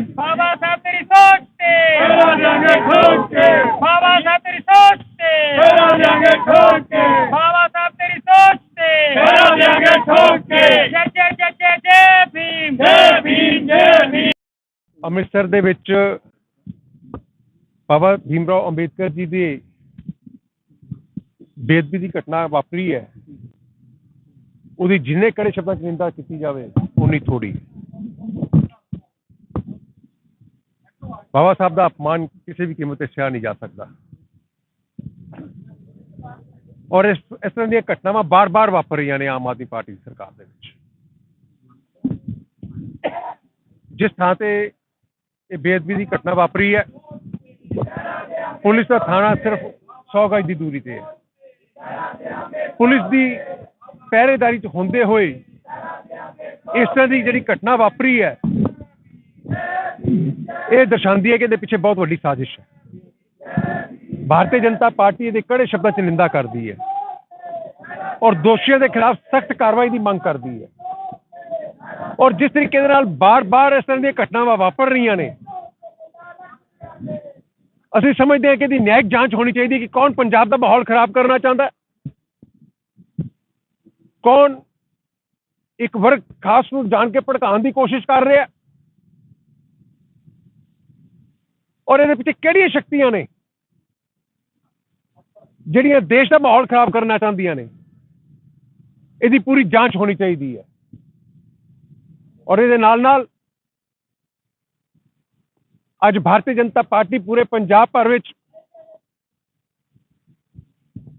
ਬਾਬਾ ਸਾਹਿਬ ਤੇਰੀ ਸੋਚ ਤੇ। ਫੇਰਾ ਦਿਆਂਗੇ ਠੋਕ ਕੇ ਬਾਬਾ ਸਾਹਿਬ ਤੇਰੀ ਸੋਚ ਤੇ। ਫੇਰਾ ਦਿਆਂਗੇ ਠੋਕ ਕੇ ਬਾਬਾ ਸਾਹਿਬ ਤੇਰੀ ਸੋਚ ਤੇ। ਫੇਰਾ ਦਿਆਂਗੇ ਠੋਕ ਕੇ ਜੈ ਜੈ ਜੈ ਜੈ ਜੈ ਭੀਮ। ਜੈ ਭੀਮ ਜੈ ਭੀਮ। ਅੰਮ੍ਰਿਤਸਰ ਦੇ ਵਿੱਚ ਬਾਬਾ ਭੀਮਰਾਓ ਅੰਬੇਦਕਰ ਜੀ ਦੇ ਬੇਦਬੀ ਦੀ ਘਟਨਾ ਵਾਪਰੀ ਹੈ। ਉਹਦੀ ਜਿੰਨੇ ਕੜੇ ਸ਼ਬਦਾਂ ਚ ਨਿੰਦਾ ਕੀਤੀ ਜਾਵੇ ਉਨੀ ਥੋੜੀ ਬਾਬਾ ਸਾਹਿਬ ਦਾ ਅਪਮਾਨ ਕਿਸੇ ਵੀ ਕੀਮਤ ਤੇ ਸਹਿ ਨਹੀਂ ਜਾ ਸਕਦਾ। ਔਰ ਇਸ ਇਸ ਤਰ੍ਹਾਂ ਦੀਆਂ ਘਟਨਾਵਾਂ ਬਾਰ-ਬਾਰ ਵਾਪਰ ਰਹੀਆਂ ਨੇ ਆਮ ਆਦਮੀ ਪਾਰਟੀ ਦੀ ਸਰਕਾਰ ਦੇ ਵਿੱਚ। ਜਿਸ ਥਾਂ ਤੇ ਇਹ ਬੇਅਦਬੀ ਦੀ ਘਟਨਾ ਵਾਪਰੀ ਹੈ, ਪੁਲਿਸ ਦਾ ਥਾਣਾ ਸਿਰਫ 100 ਗਜ ਦੀ ਦੂਰੀ ਤੇ ਹੈ। ਪੁਲਿਸ ਦੀ ਪਹਿਰੇਦਾਰੀ 'ਚ ਹੁੰਦੇ ਹੋਏ ਇਸ ਤਰ੍ਹਾਂ ਦੀ ਜਿਹੜੀ ਘਟਨਾ ਵਾਪਰੀ ਹੈ ਇਹ ਦਰਸਾਉਂਦੀ ਹੈ ਕਿ ਇਹਦੇ ਪਿੱਛੇ ਬਹੁਤ ਵੱਡੀ ਸਾਜ਼ਿਸ਼ ਹੈ। ਭਾਰਤੀ ਜਨਤਾ ਪਾਰਟੀ ਇਹਦੇ ਕੜੇ ਸ਼ਬਦਾਂ 'ਚ ਨਿੰਦਾ ਕਰਦੀ ਹੈ? ਔਰ ਦੋਸ਼ੀਆਂ ਦੇ ਖਿਲਾਫ ਸਖਤ ਕਾਰਵਾਈ ਦੀ ਮੰਗ ਕਰਦੀ ਹੈ। ਔਰ ਜਿਸ ਤਰੀਕੇ ਦੇ ਨਾਲ ਬਾਰ-ਬਾਰ ਇਸ ਤਰ੍ਹਾਂ ਦੀਆਂ ਘਟਨਾਵਾਂ ਵਾਪਰ ਰਹੀਆਂ ਨੇ, ਅਸੀਂ ਸਮਝਦੇ ਹਾਂ ਕਿ ਇਹਦੀ ਨਿਆਇਕ ਜਾਂਚ ਹੋਣੀ ਚਾਹੀਦੀ ਕਿ ਕੌਣ ਪੰਜਾਬ ਦਾ ਮਾਹੌਲ ਖਰਾਬ ਕਰਨਾ ਚਾਹੁੰਦਾ ਕੌਣ ਇੱਕ ਵਰਗ ਖਾਸ ਨੂੰ ਜਾਣ ਕੇ ਭੜਕਾਉਣ ਦੀ ਕੋਸ਼ਿਸ਼ ਕਰ ਰਿਹਾ ਹੈ ਔਰ ਇਹਦੇ ਪਿੱਛੇ ਕਿਹੜੀਆਂ ਸ਼ਕਤੀਆਂ ਨੇ? ਜਿਹੜੀਆਂ ਦੇਸ਼ ਦਾ ਮਾਹੌਲ ਖਰਾਬ ਕਰਨਾ ਚਾਹੁੰਦੀਆਂ ਨੇ। ਇਹਦੀ ਪੂਰੀ ਜਾਂਚ ਹੋਣੀ ਚਾਹੀਦੀ ਹੈ। ਔਰ ਇਹਦੇ ਨਾਲ ਨਾਲ ਅੱਜ ਭਾਰਤੀ ਜਨਤਾ ਪਾਰਟੀ ਪੂਰੇ ਪੰਜਾਬ ਭਰ ਵਿੱਚ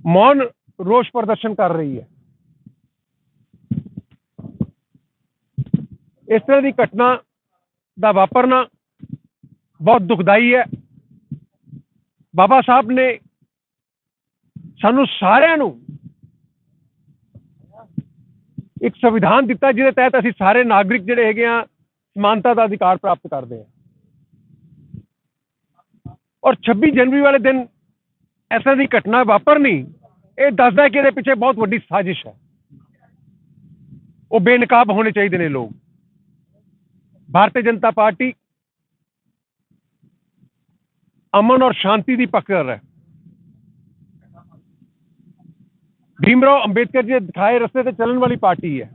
ਮੌਨ ਰੋਸ ਪ੍ਰਦਰਸ਼ਨ ਕਰ ਰਹੀ ਹੈ। ਇਸ ਤਰ੍ਹਾਂ ਦੀ ਘਟਨਾ ਦਾ ਵਾਪਰਨਾ ਬਹੁਤ ਦੁਖਦਾਈ ਹੈ। ਬਾਬਾ ਸਾਹਿਬ ਨੇ ਸਾਨੂੰ ਸਾਰਿਆਂ ਨੂੰ ਇੱਕ ਸੰਵਿਧਾਨ ਦਿੱਤਾ ਜਿਹਦੇ ਤਹਿਤ ਅਸੀਂ ਸਾਰੇ ਨਾਗਰਿਕ ਜਿਹੜੇ ਹੈਗੇ ਆ, ਸਮਾਨਤਾ ਦਾ ਅਧਿਕਾਰ ਪ੍ਰਾਪਤ ਕਰਦੇ ਹਾਂ ਔਰ 26 ਜਨਵਰੀ ਵਾਲੇ ਦਿਨ ਇਸ ਤਰ੍ਹਾਂ ਦੀ ਘਟਨਾ ਵਾਪਰਨੀ, ਇਹ ਦੱਸਦਾ ਕਿ ਇਹਦੇ ਪਿੱਛੇ ਬਹੁਤ ਵੱਡੀ ਸਾਜ਼ਿਸ਼ ਹੈ। ਉਹ ਬੇਨਕਾਬ ਹੋਣੇ ਚਾਹੀਦੇ ਨੇ ਲੋਕ। ਭਾਰਤੀ ਜਨਤਾ ਪਾਰਟੀ ਅਮਨ ਔਰ ਸ਼ਾਂਤੀ ਦੀ ਪਕੜ ਹੈ। ਭੀਮਰਾਓ ਅੰਬੇਦਕਰ ਜੀ ਦਿਖਾਏ ਰਸਤੇ ਤੇ ਚੱਲਣ ਵਾਲੀ ਪਾਰਟੀ ਹੈ।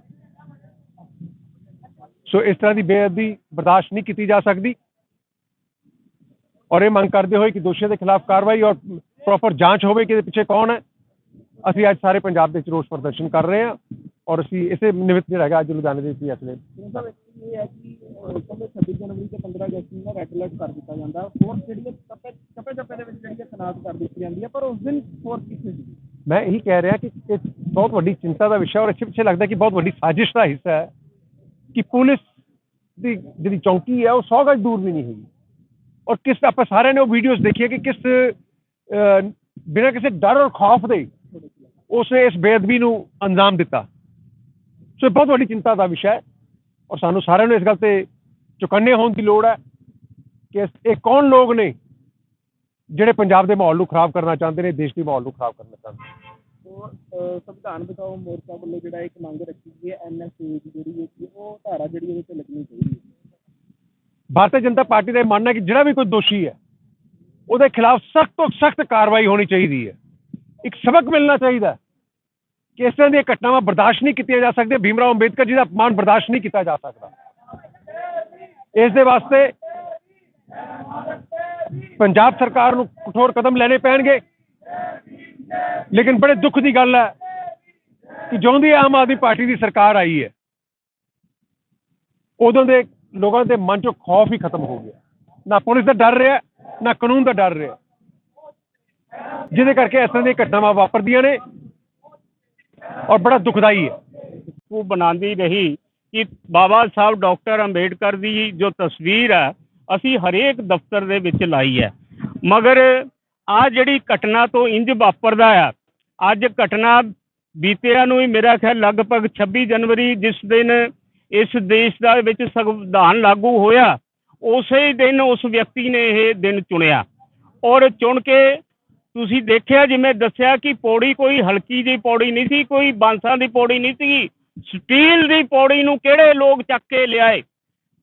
ਸੋ ਇਸ ਤਰ੍ਹਾਂ ਦੀ ਬੇਅਦਬੀ ਬਰਦਾਸ਼ਤ ਨਹੀਂ ਕੀਤੀ ਜਾ ਸਕਦੀ। ਔਰ ਇਹ ਮੰਗ ਕਰਦੇ ਹੋਏ ਕਿ ਦੋਸ਼ੀਆਂ ਦੇ ਖਿਲਾਫ ਕਾਰਵਾਈ ਔਰ ਪ੍ਰੋਪਰ ਜਾਂਚ ਹੋਵੇ ਕਿ ਇਹਦੇ ਪਿੱਛੇ ਕੌਣ ਹੈ। ਅਸੀਂ ਅੱਜ ਸਾਰੇ ਪੰਜਾਬ ਦੇ ਵਿੱਚ ਰੋਸ ਪ੍ਰਦਰਸ਼ਨ ਕਰ ਰਹੇ ਹਾਂ। ਔਰ ਅਸੀਂ ਇਸੇ ਨਿਮਿਤ ਜਿਹੜਾ ਹੈਗਾ ਅੱਜ ਲੁਧਿਆਣੇ ਦੇ ਵਿੱਚ ਅਸਲੇ ਇਹਦਾ ਕਹਿੰਦੇ 26 ਜਨਵਰੀ ਤੇ 15 ਅਗਸਤ ਨੂੰ ਰੈੱਡ ਅਲਰਟ ਕਰ ਦਿੱਤਾ ਜਾਂਦਾ ਫੋਰਸ ਜਿਹੜੀ ਹੈ ਟੱਪੇ ਟੱਪੇ ਦੇ ਵਿੱਚ ਜਿਹੜੀ ਤਨਾਤ ਕਰ ਦਿੱਤੀ ਜਾਂਦੀ ਹੈ ਪਰ ਉਸ ਦਿਨ ਫੋਰਸ ਕਿੱਥੇ ਸੀ ਮੈਂ ਇਹੀ ਕਹਿ ਰਿਹਾ ਕਿ ਇਹ ਬਹੁਤ ਵੱਡੀ ਚਿੰਤਾ ਦਾ ਵਿਸ਼ਾ ਔਰ ਅੱਛੇ ਪਿੱਛੇ ਲੱਗਦਾ ਕਿ ਬਹੁਤ ਵੱਡੀ ਸਾਜ਼ਿਸ਼ ਦਾ ਹਿੱਸਾ ਹੈ ਕਿ ਪੁਲਿਸ ਦੀ ਜਿਹੜੀ ਚੌਕੀ ਹੈ ਉਹ 100 ਗਜ ਦੂਰ ਵੀ ਨਹੀਂ ਹੈਗੀ। ਔਰ ਕਿਸ ਆਪਾਂ ਸਾਰਿਆਂ ਨੇ ਉਹ ਵੀਡੀਓਜ਼ ਦੇਖੀਆਂ ਕਿ ਕਿਸ ਬਿਨਾਂ ਕਿਸੇ ਡਰ ਔਰ ਖੌਫ ਦੇ ਉਸਨੇ ਇਸ ਬੇਅਦਬੀ ਨੂੰ ਅੰਜਾਮ ਦਿੱਤਾ। ਸੋ ਇਹ ਬਹੁਤ ਵੱਡੀ ਚਿੰਤਾ ਦਾ ਵਿਸ਼ਾ ਹੈ ਔਰ ਸਾਨੂੰ ਸਾਰਿਆਂ ਨੂੰ ਇਸ ਗੱਲ ਤੇ ਚੁਕੰਨੇ ਹੋਣ ਦੀ ਲੋੜ ਹੈ ਕਿ ਇਹ ਕੌਣ ਲੋਕ ਨੇ ਜਿਹੜੇ ਪੰਜਾਬ ਦੇ ਮਾਹੌਲ ਨੂੰ ਖਰਾਬ ਕਰਨਾ ਚਾਹੁੰਦੇ ਨੇ ਦੇਸ਼ ਦੇ ਮਾਹੌਲ ਨੂੰ ਖਰਾਬ ਕਰਨਾ ਚਾਹੁੰਦੇ ਨੇ? ਔਰ ਸੰਵਿਧਾਨ ਬਚਾਓ ਮੋਰਚਾ ਵੱਲੋਂ ਜਿਹੜਾ ਇੱਕ ਮੰਗ ਰੱਖੀ ਗਈ ਹੈ ਐਨਐਸਏ ਦੀ ਜਿਹੜੀ ਹੈ ਕਿ ਉਹ ਧਾਰਾ ਜਿਹੜੀ ਉਹਦੇ ਤੇ ਲੱਗਣੀ ਚਾਹੀਦੀ ਹੈ। ਭਾਰਤੀ ਜਨਤਾ ਪਾਰਟੀ ਦਾ ਇਹ ਮੰਨਣਾ ਹੈ ਕਿ ਜਿਹੜਾ ਵੀ ਕੋਈ ਦੋਸ਼ੀ ਹੈ ਉਹਦੇ ਖਿਲਾਫ ਸਖਤ ਤੋਂ ਸਖਤ ਕਾਰਵਾਈ ਹੋਣੀ ਚਾਹੀਦੀ ਹੈ। ਇੱਕ ਸਬਕ ਮਿਲਣਾ ਚਾਹੀਦਾ ਕਿ ਇਸ ਤਰ੍ਹਾਂ ਦੀਆਂ ਘਟਨਾਵਾਂ ਬਰਦਾਸ਼ਤ ਨਹੀਂ ਕੀਤੀਆਂ ਜਾ ਸਕਦੀਆਂ। ਭੀਮਰਾਓ ਅੰਬੇਦਕਰ ਜੀ ਦਾ ਅਪਮਾਨ ਬਰਦਾਸ਼ਤ ਨਹੀਂ ਕੀਤਾ ਜਾ ਸਕਦਾ। ਇਸ ਦੇ ਵਾਸਤੇ ਪੰਜਾਬ ਸਰਕਾਰ ਨੂੰ ਕਠੋਰ ਕਦਮ ਲੈਣੇ ਪੈਣਗੇ। ਲੇਕਿਨ ਬੜੇ ਦੁੱਖ ਦੀ ਗੱਲ ਹੈ ਕਿ ਜਦੋਂ ਦੀ ਆਮ ਆਦਮੀ ਪਾਰਟੀ ਦੀ ਸਰਕਾਰ ਆਈ ਹੈ, ਉਦੋਂ ਦੇ ਲੋਕਾਂ ਦੇ ਮਨ ਚੋਂ ਖੌਫ ਹੀ ਖਤਮ ਹੋ ਗਿਆ। ਨਾ ਪੁਲਿਸ ਦਾ ਡਰ ਰਿਹਾ, ਨਾ ਕਾਨੂੰਨ ਦਾ ਡਰ ਰਿਹਾ। ਜਿਹਦੇ ਕਰਕੇ ਇਸ ਤਰ੍ਹਾਂ ਦੀਆਂ ਘਟਨਾਵਾਂ ਵਾਪਰਦੀਆਂ ਨੇ ਔਰ ਬੜਾ ਦੁਖਦਾਈ ਹੈ। ਉਹ ਬਣਾਉਂਦੀ ਰਹੀ ਕਿ ਬਾਬਾ ਸਾਹਿਬ ਡਾਕਟਰ ਅੰਬੇਡਕਰ ਦੀ ਜੋ ਤਸਵੀਰ ਹੈ, ਅਸੀਂ ਹਰੇਕ ਦਫ਼ਤਰ ਦੇ ਵਿੱਚ ਲਾਈ ਹੈ। ਮਗਰ ਆ ਜਿਹੜੀ ਘਟਨਾ ਤੋਂ ਇੰਜ ਵਾਪਰਦਾ ਆ, ਅੱਜ ਘਟਨਾ ਬੀਤਿਆਂ ਨੂੰ ਹੀ ਮੇਰਾ ਖਿਆਲ ਲਗਭਗ 26 ਜਨਵਰੀ ਜਿਸ ਦਿਨ ਇਸ ਦੇਸ਼ ਦਾ ਵਿੱਚ ਸੰਵਿਧਾਨ ਲਾਗੂ ਹੋਇਆ, ਉਸੇ ਦਿਨ ਉਸ ਵਿਅਕਤੀ ਨੇ ਇਹ ਦਿਨ ਚੁਣਿਆ। ਔਰ ਚੁਣ ਕੇ ਤੁਸੀਂ ਦੇਖਿਆ ਜਿਵੇਂ ਦੱਸਿਆ ਕਿ ਪੌੜੀ ਕੋਈ ਹਲਕੀ ਜਿਹੀ ਪੌੜੀ ਨਹੀਂ ਸੀ, ਕੋਈ ਬਾਂਸਾਂ ਦੀ ਪੌੜੀ ਨਹੀਂ ਸੀ ਸਟੀਲ ਦੀ ਪੌੜੀ ਨੂੰ ਕਿਹੜੇ ਲੋਕ ਚੱਕ ਕੇ ਲਿਆਏ?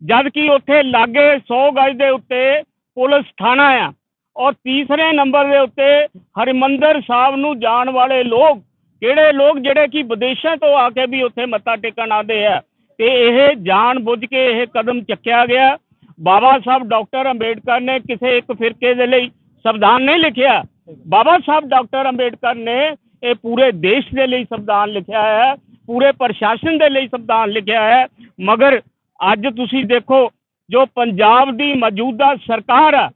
ਜਦ ਕਿ ਉੱਥੇ ਲਾਗੇ 100 ਗਜ ਦੇ ਉੱਤੇ ਪੁਲਿਸ ਥਾਣਾ ਆ। ਔਰ ਤੀਸਰੇ ਨੰਬਰ ਦੇ ਉੱਤੇ ਹਰਿਮੰਦਰ ਸਾਹਿਬ ਨੂੰ ਜਾਣ ਵਾਲੇ ਲੋਕ, ਕਿਹੜੇ ਲੋਕ ਜਿਹੜੇ ਕਿ ਵਿਦੇਸ਼ਾਂ ਤੋਂ ਆ ਕੇ ਵੀ ਉੱਥੇ ਮੱਥਾ ਟੇਕਣ ਆਉਂਦੇ ਆ, ਤੇ ਇਹ ਜਾਣ ਬੁੱਝ ਕੇ ਇਹ ਕਦਮ ਚੱਕਿਆ ਗਿਆ। ਬਾਬਾ ਸਾਹਿਬ ਡਾਕਟਰ ਅੰਬੇਡਕਰ ਨੇ ਕਿਸੇ ਇੱਕ ਫਿਰਕੇ ਦੇ ਲਈ ਸੰਵਿਧਾਨ ਨਹੀਂ ਲਿਖਿਆ। ਬਾਬਾ ਸਾਹਿਬ ਡਾਕਟਰ ਅੰਬੇਡਕਰ ਨੇ ਇਹ ਪੂਰੇ ਦੇਸ਼ ਦੇ ਲਈ ਸੰਵਿਧਾਨ ਲਿਖਿਆ ਹੈ। ਪੂਰੇ ਪ੍ਰਸ਼ਾਸਨ ਦੇ ਲਈ ਸੰਵਿਧਾਨ ਲਿਖਿਆ ਹੈ। ਮਗਰ ਅੱਜ ਤੁਸੀਂ ਦੇਖੋ, ਜੋ ਪੰਜਾਬ ਦੀ ਮੌਜੂਦਾ ਸਰਕਾਰ ਹੈ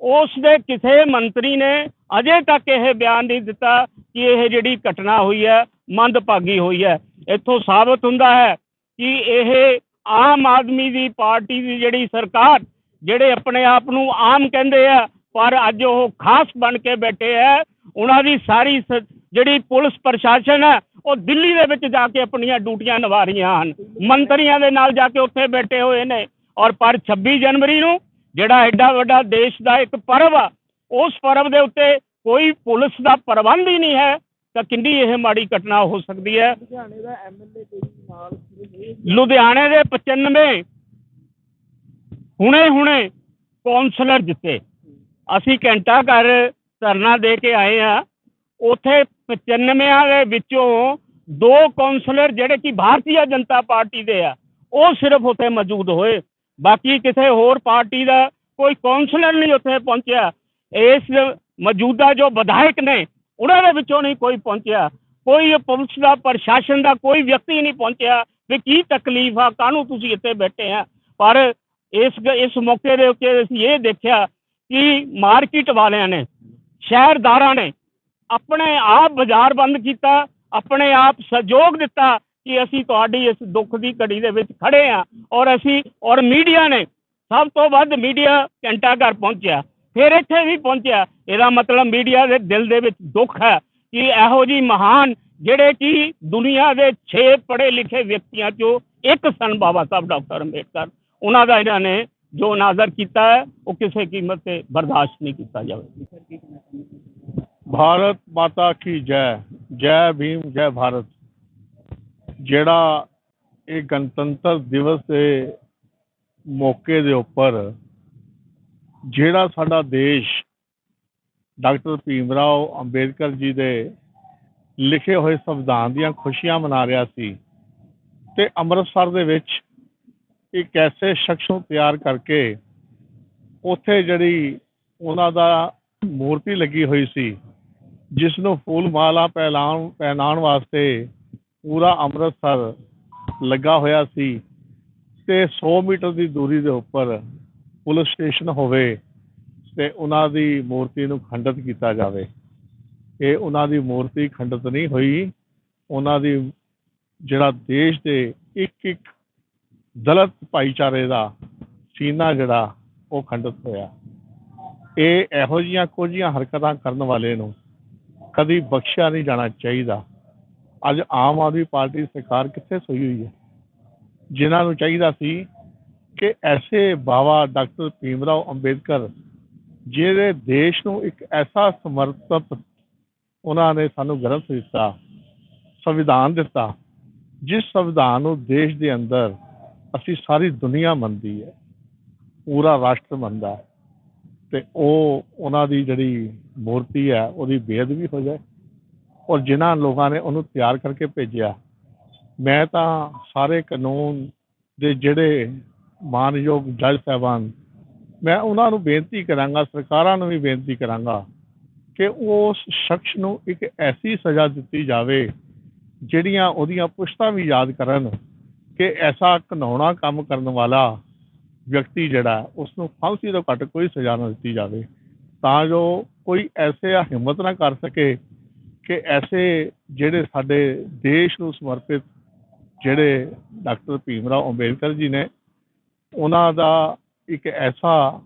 ਉਸ ਦੇ ਕਿਸੇ ਮੰਤਰੀ ਨੇ ਅਜੇ ਤੱਕ ਇਹ ਬਿਆਨ ਨਹੀਂ ਦਿੱਤਾ ਕਿ ਇਹ ਜਿਹੜੀ ਘਟਨਾ ਹੋਈ ਹੈ, ਮੰਦਭਾਗੀ ਹੋਈ ਹੈ। ਇੱਥੋਂ ਸਾਬਤ ਹੁੰਦਾ ਹੈ ਕਿ ਇਹ ਆਮ ਆਦਮੀ ਦੀ ਪਾਰਟੀ ਦੀ ਜਿਹੜੀ ਸਰਕਾਰ, ਜਿਹੜੇ ਆਪਣੇ ਆਪ ਨੂੰ ਆਮ ਕਹਿੰਦੇ ਆ, ਪਰ ਅੱਜ ਉਹ ਖਾਸ ਬਣ ਕੇ ਬੈਠੇ ਹੈ ਉਹਨਾਂ ਦੀ ਸਾਰੀ ਜਿਹੜੀ ਪੁਲਿਸ ਪ੍ਰਸ਼ਾਸਨ ਹੈ ਉਹ ਦਿੱਲੀ ਦੇ ਵਿੱਚ ਜਾ ਕੇ ਆਪਣੀਆਂ ਡਿਊਟੀਆਂ ਨਿਭਾ ਰਹੀਆਂ ਹਨ। ਮੰਤਰੀਆਂ ਦੇ ਨਾਲ ਜਾ ਕੇ ਉੱਥੇ ਬੈਠੇ ਹੋਏ ਨੇ। ਔਰ ਪਰ 26 ਜਨਵਰੀ ਨੂੰ ਜਿਹੜਾ ਐਡਾ ਵੱਡਾ ਦੇਸ਼ ਦਾ ਇੱਕ ਪਰਵ ਆ ਉਸ ਪਰਵ ਦੇ ਉੱਤੇ ਕੋਈ ਪੁਲਿਸ ਦਾ ਪ੍ਰਬੰਧ ਹੀ ਨਹੀਂ ਹੈ ਤਾਂ ਕਿੰਨੀ ਇਹ ਮਾੜੀ ਘਟਨਾ ਹੋ ਸਕਦੀ ਹੈ? ਲੁਧਿਆਣੇ ਦਾ ਐਮਐਲਏ ਕੋਈ ਨਾਲ ਸ਼ੁਰੂ ਹੋਏ ਲੁਧਿਆਣੇ ਦੇ 95 ਹੁਣੇ ਹੁਣੇ ਕੌਂਸਲਰ ਜਿੱਤੇ। ਅਸੀਂ ਘੰਟਾ ਘਰ ਧਰਨਾ ਦੇ ਕੇ ਆਏ ਆ, ਉਥੇ 95 ਦੇ ਵਿੱਚੋਂ ਦੋ ਕੌਂਸਲਰ ਜਿਹੜੇ ਕਿ ਭਾਰਤੀ ਜਨਤਾ ਪਾਰਟੀ ਦੇ ਆ, ਉਹ ਸਿਰਫ ਉੱਥੇ ਮੌਜੂਦ ਹੋਏ। ਬਾਕੀ ਕਿਸੇ ਹੋਰ ਪਾਰਟੀ ਦਾ ਕੋਈ ਕੌਂਸਲਰ ਨਹੀਂ ਉੱਥੇ ਪਹੁੰਚਿਆ। ਇਸ ਮੌਜੂਦਾ ਜੋ ਵਿਧਾਇਕ ਨੇ, ਉਹਨਾਂ ਦੇ ਵਿੱਚੋਂ ਨਹੀਂ ਕੋਈ ਪਹੁੰਚਿਆ। ਕੋਈ ਪੁਲਿਸ ਦਾ, ਪ੍ਰਸ਼ਾਸਨ ਦਾ ਕੋਈ ਵਿਅਕਤੀ ਨਹੀਂ ਪਹੁੰਚਿਆ ਵੀ ਕੀ ਤਕਲੀਫ ਆ, ਕਾਹਨੂੰ ਤੁਸੀਂ ਇੱਥੇ ਬੈਠੇ ਆ। ਪਰ ਇਸ ਇਸ ਮੌਕੇ ਦੇ ਉੱਤੇ ਅਸੀਂ ਇਹ ਦੇਖਿਆ ਕਿ ਮਾਰਕੀਟ ਵਾਲਿਆਂ ਨੇ ਸ਼ਹਿਰਦਾਰਾਂ ਨੇ ਆਪਣੇ ਆਪ ਬਾਜ਼ਾਰ ਬੰਦ ਕੀਤਾ, ਆਪਣੇ ਆਪ ਸਹਿਯੋਗ ਦਿੱਤਾ ਕਿ ਅਸੀਂ ਤੁਹਾਡੀ ਇਸ ਦੁੱਖ ਦੀ ਘੜੀ ਦੇ ਵਿੱਚ ਖੜੇ ਆ ਔਰ ਅਸੀਂ, ਔਰ ਮੀਡੀਆ ਨੇ ਸਭ ਤੋਂ ਵੱਧ ਮੀਡੀਆ ਘੰਟਾ ਘਰ ਪਹੁੰਚਿਆ, ਫਿਰ ਇੱਥੇ ਵੀ ਪਹੁੰਚਿਆ। ਇਹਦਾ ਮਤਲਬ ਮੀਡੀਆ ਦੇ ਦਿਲ ਦੇ ਵਿੱਚ ਦੁੱਖ ਹੈ ਕਿ ਇਹੋ ਜੀ ਮਹਾਨ ਜਿਹੜੇ ਕਿ ਦੁਨੀਆ ਦੇ 6 ਪੜ੍ਹੇ ਲਿਖੇ ਵਿਅਕਤੀਆਂ ਚੋਂ ਇੱਕ ਸਨ ਬਾਬਾ ਸਾਹਿਬ ਡਾਕਟਰ ਅੰਬੇਡਕਰ। ਉਹਨਾਂ ਦਾ ਇਹਨਾਂ ਨੇ ਜੋ ਨਾਜ਼ਰ ਕੀਤਾ ਹੈ ਉਹ ਕਿਸੇ ਕੀਮਤ ਤੇ ਬਰਦਾਸ਼ਤ ਨਹੀਂ ਕੀਤਾ ਜਾਵੇ ਭਾਰਤ ਮਾਤਾ ਕੀ ਜੈ ਜੈ ਭੀਮ ਜੈ ਭਾਰਤ ਜਿਹੜਾ ਇਹ ਗਣਤੰਤਰ ਦਿਵਸ ਦੇ ਮੌਕੇ ਦੇ ਉੱਪਰ ਜਿਹੜਾ ਸਾਡਾ ਦੇਸ਼ ਡਾਕਟਰ ਭੀਮ ਰਾਓ ਅੰਬੇਦਕਰ ਜੀ ਦੇ ਲਿਖੇ ਹੋਏ ਸੰਵਿਧਾਨ ਦੀਆਂ ਖੁਸ਼ੀਆਂ ਮਨਾ ਰਿਹਾ ਸੀ ਤੇ ਅੰਮ੍ਰਿਤਸਰ ਦੇ ਵਿੱਚ ਇੱਕ ਐਸੇ ਸ਼ਖਸ ਨੂੰ ਤਿਆਰ ਕਰਕੇ ਉੱਥੇ ਜਿਹੜੀ ਉਹਨਾਂ ਦਾ ਮੂਰਤੀ ਲੱਗੀ ਹੋਈ ਸੀ ਜਿਸ ਨੂੰ ਫੂਲ ਮਾਲਾ ਪਹਿਲਾਉਣ ਪਹਿਨਾਉਣ ਵਾਸਤੇ ਪੂਰਾ ਅੰਮ੍ਰਿਤਸਰ ਲੱਗਾ ਹੋਇਆ ਸੀ ਤੇ 100 ਮੀਟਰ ਦੀ ਦੂਰੀ ਦੇ ਉੱਪਰ ਪੁਲਿਸ ਸਟੇਸ਼ਨ ਹੋਵੇ ਤੇ ਉਹਨਾਂ ਦੀ ਮੂਰਤੀ ਨੂੰ ਖੰਡਿਤ ਕੀਤਾ ਜਾਵੇ। ਇਹ ਉਹਨਾਂ ਦੀ ਮੂਰਤੀ ਖੰਡਿਤ ਨਹੀਂ ਹੋਈ। ਉਹਨਾਂ ਦੀ ਜਿਹੜਾ ਦੇਸ਼ ਦੇ ਇੱਕ ਇੱਕ ਦਲਿਤ ਭਾਈਚਾਰੇ ਦਾ ਸੀਨਾ ਜਿਹੜਾ ਉਹ ਖੰਡਿਤ ਹੋਇਆ। ਇਹ ਇਹੋ ਜਿਹੀਆਂ ਕੁਝੀਆਂ ਹਰਕਤਾਂ ਕਰਨ ਵਾਲੇ ਨੂੰ ਕਦੀ ਬਖਸ਼ਿਆ ਨਹੀਂ ਜਾਣਾ ਚਾਹੀਦਾ। ਅੱਜ ਆਮ ਆਦਮੀ ਪਾਰਟੀ ਸਰਕਾਰ ਕਿੱਥੇ ਸੋਈ ਹੋਈ ਹੈ? ਜਿਨ੍ਹਾਂ ਨੂੰ ਚਾਹੀਦਾ ਸੀ ਕਿ ਐਸੇ ਬਾਬਾ ਡਾਕਟਰ ਭੀਮਰਾਓ ਅੰਬੇਦਕਰ ਜਿਹੜੇ ਦੇਸ਼ ਨੂੰ ਇੱਕ ਐਸਾ ਸਮਰਪਿਤ ਉਹਨਾਂ ਨੇ ਸਾਨੂੰ ਗ੍ਰੰਥ ਦਿੱਤਾ, ਸੰਵਿਧਾਨ ਦਿੱਤਾ, ਜਿਸ ਸੰਵਿਧਾਨ ਨੂੰ ਦੇਸ਼ ਦੇ ਅੰਦਰ ਅਸੀਂ ਸਾਰੀ ਦੁਨੀਆ ਮੰਨਦੀ ਹੈ, ਪੂਰਾ ਰਾਸ਼ਟਰ ਮੰਨਦਾ ਹੈ, ਤੇ ਉਹ ਉਹਨਾਂ ਦੀ ਜਿਹੜੀ ਮੂਰਤੀ ਹੈ, ਉਹਦੀ ਬੇਅਦਬੀ ਹੋ ਜਾਏ। ਔਰ ਜਿਨ੍ਹਾਂ ਲੋਕਾਂ ਨੇ ਉਹਨੂੰ ਤਿਆਰ ਕਰਕੇ ਭੇਜਿਆ, ਮੈਂ ਤਾਂ ਸਾਰੇ ਕਾਨੂੰਨ ਦੇ ਜਿਹੜੇ ਮਾਨਯੋਗ ਜੱਜ ਸਾਹਿਬਾਨ, ਮੈਂ ਉਹਨਾਂ ਨੂੰ ਬੇਨਤੀ ਕਰਾਂਗਾ, ਸਰਕਾਰਾਂ ਨੂੰ ਵੀ ਬੇਨਤੀ ਕਰਾਂਗਾ ਕਿ ਉਸ ਸ਼ਖਸ ਨੂੰ ਇੱਕ ਐਸੀ ਸਜ਼ਾ ਦਿੱਤੀ ਜਾਵੇ, ਜਿਹੜੀਆਂ ਉਹਦੀਆਂ ਪੁਸ਼ਤਾਂ ਵੀ ਯਾਦ ਕਰਨ। ਕਿ ਐਸਾ ਘਿਨਾਉਣਾ ਕੰਮ ਕਰਨ ਵਾਲਾ ਵਿਅਕਤੀ ਜਿਹੜਾ ਹੈ, ਉਸ ਨੂੰ ਫਾਂਸੀ ਤੋਂ ਘੱਟ ਕੋਈ ਸਜ਼ਾ ਨਾ ਦਿੱਤੀ ਜਾਵੇ। ਤਾਂ ਜੋ ਕੋਈ ਐਸੇ ਆ ਹਿੰਮਤ ਨਾ ਕਰ ਸਕੇ ਕਿ ਐਸੇ ਜਿਹੜੇ ਸਾਡੇ ਦੇਸ਼ ਨੂੰ ਸਮਰਪਿਤ ਜਿਹੜੇ ਡਾਕਟਰ ਭੀਮਰਾਓ ਅੰਬੇਡਕਰ ਜੀ ਨੇ ਉਹਨਾਂ ਦਾ ਇੱਕ ਐਸਾ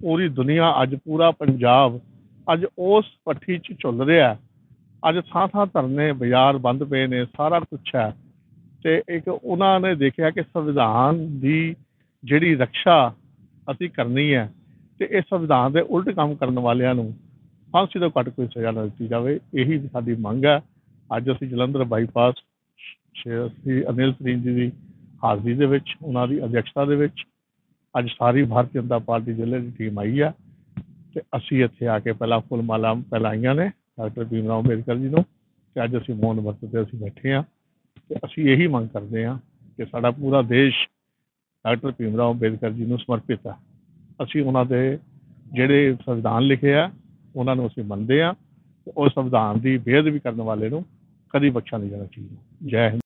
ਪੂਰੀ ਦੁਨੀਆ ਅੱਜ ਪੂਰਾ ਪੰਜਾਬ ਅੱਜ ਉਸ ਪੱਠੀ 'ਚ ਚੱਲ ਰਿਹਾ ਅੱਜ ਥਾਂ ਥਾਂ ਧਰਨੇ ਬਾਜ਼ਾਰ ਬੰਦ ਪਏ ਨੇ ਸਾਰਾ ਕੁਝ ਹੈ। ਤੇ ਇੱਕ ਉਹਨਾਂ ਨੇ ਦੇਖਿਆ ਕਿ ਸੰਵਿਧਾਨ ਦੀ ਜਿਹੜੀ ਰੱਖਿਆ ਅਸੀਂ ਕਰਨੀ ਹੈ ਤੇ ਇਹ ਸੰਵਿਧਾਨ ਦੇ ਉਲਟ ਕੰਮ ਕਰਨ ਵਾਲਿਆਂ ਨੂੰ ਫਾਂਸੀ ਤੋਂ ਘੱਟ ਕੋਈ ਸਜ਼ਾ ਨਾ ਦਿੱਤੀ ਜਾਵੇ, ਇਹੀ ਸਾਡੀ ਮੰਗ ਹੈ। ਅੱਜ ਅਸੀਂ ਜਲੰਧਰ ਬਾਈਪਾਸ ਸ਼੍ਰੀ ਅਨਿਲ ਸਰੀਨ ਜੀ ਦੀ ਹਾਜ਼ਰੀ ਦੇ ਵਿੱਚ, ਉਹਨਾਂ ਦੀ ਅਧਿਕਸ਼ਤਾ ਦੇ ਵਿੱਚ ਅੱਜ ਸਾਰੀ ਭਾਰਤੀ ਜਨਤਾ ਪਾਰਟੀ ਜ਼ਿਲ੍ਹੇ ਦੀ ਟੀਮ ਆਈ ਹੈ ਤੇ ਅਸੀਂ ਇੱਥੇ ਆ ਕੇ ਪਹਿਲਾਂ ਫੁੱਲ ਮਾਲਾ ਪਹਿਲਾਈਆਂ ਨੇ, ਡਾਕਟਰ ਭੀਮ ਰਾਓ ਅੰਬੇਦਕਰ ਜੀ ਨੂੰ ਤੇ ਅੱਜ ਅਸੀਂ ਮੌਨ ਵਰਤ ਤੇ ਅਸੀਂ ਬੈਠੇ ਹਾਂ। ਤੇ ਅਸੀਂ ਇਹੀ ਮੰਗ ਕਰਦੇ ਹਾਂ ਕਿ ਸਾਡਾ ਪੂਰਾ ਦੇਸ਼ ਡਾਕਟਰ ਭੀਮ ਰਾਓ ਅੰਬੇਦਕਰ ਜੀ ਨੂੰ ਸਮਰਪਿਤ ਹੈ। ਅਸੀਂ ਉਹਨਾਂ ਦੇ ਜਿਹੜੇ ਸੰਵਿਧਾਨ ਲਿਖੇ ਆ, ਉਹਨਾਂ ਨੂੰ ਅਸੀਂ ਮੰਨਦੇ ਹਾਂ ਤੇ ਉਸ ਸੰਵਿਧਾਨ ਦੀ ਬੇਅਦਬੀ ਕਰਨ ਵਾਲੇ ਨੂੰ ਕਦੀ ਬਖਸ਼ਿਆ ਨਹੀਂ ਜਾਣਾ ਚਾਹੀਦਾ। ਜੈ ਹਿੰਦ।